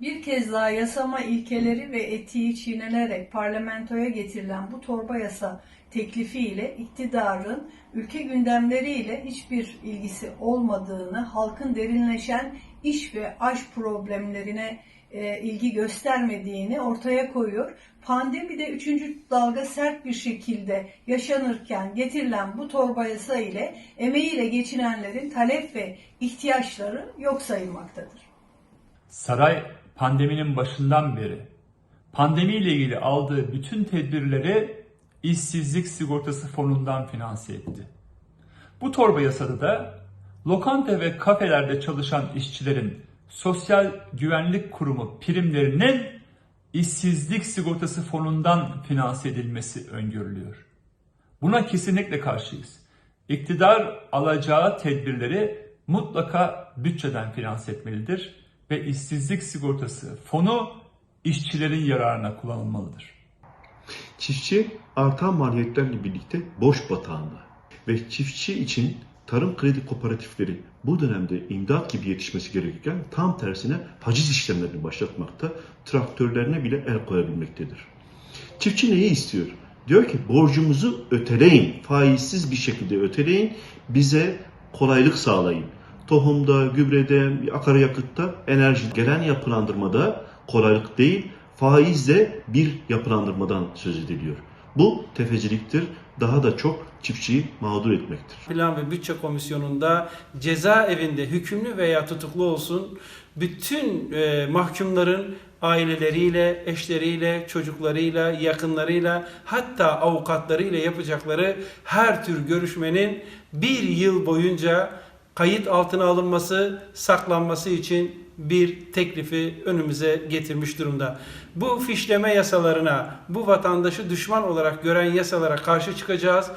Bir kez daha yasama ilkeleri ve etiği çiğnenerek parlamentoya getirilen bu torba yasa teklifiyle iktidarın ülke gündemleriyle hiçbir ilgisi olmadığını, halkın derinleşen iş ve aş problemlerine e, ilgi göstermediğini ortaya koyuyor. Pandemide üçüncü dalga sert bir şekilde yaşanırken getirilen bu torba yasa ile emeğiyle geçinenlerin talep ve ihtiyaçları yok sayılmaktadır. Saray pandeminin başından beri pandemiyle ilgili aldığı bütün tedbirleri işsizlik sigortası fonundan finanse etti. Bu torba yasada da lokanta ve kafelerde çalışan işçilerin Sosyal Güvenlik Kurumu primlerinin işsizlik sigortası fonundan finanse edilmesi öngörülüyor. Buna kesinlikle karşıyız. İktidar alacağı tedbirleri mutlaka bütçeden finanse etmelidir ve işsizlik sigortası fonu işçilerin yararına kullanılmalıdır. Çiftçi artan maliyetlerle birlikte borç batağında ve çiftçi için tarım kredi kooperatifleri bu dönemde imdat gibi yetişmesi gerekirken tam tersine haciz işlemlerini başlatmakta, traktörlerine bile el koyabilmektedir. Çiftçi neyi istiyor? Diyor ki borcumuzu öteleyin, faizsiz bir şekilde öteleyin, bize kolaylık sağlayın. Tohumda, gübrede, akaryakıtta, enerji gelen yapılandırmada kolaylık değil, faizle bir yapılandırmadan söz ediliyor. Bu tefeciliktir, daha da çok çiftçiyi mağdur etmektir. Plan ve Bütçe Komisyonu'nda cezaevinde hükümlü veya tutuklu olsun bütün e, mahkumların aileleriyle, eşleriyle, çocuklarıyla, yakınlarıyla hatta avukatlarıyla yapacakları her tür görüşmenin bir yıl boyunca kayıt altına alınması, saklanması için bir teklifi önümüze getirmiş durumda. Bu fişleme yasalarına, bu vatandaşı düşman olarak gören yasalara karşı çıkacağız.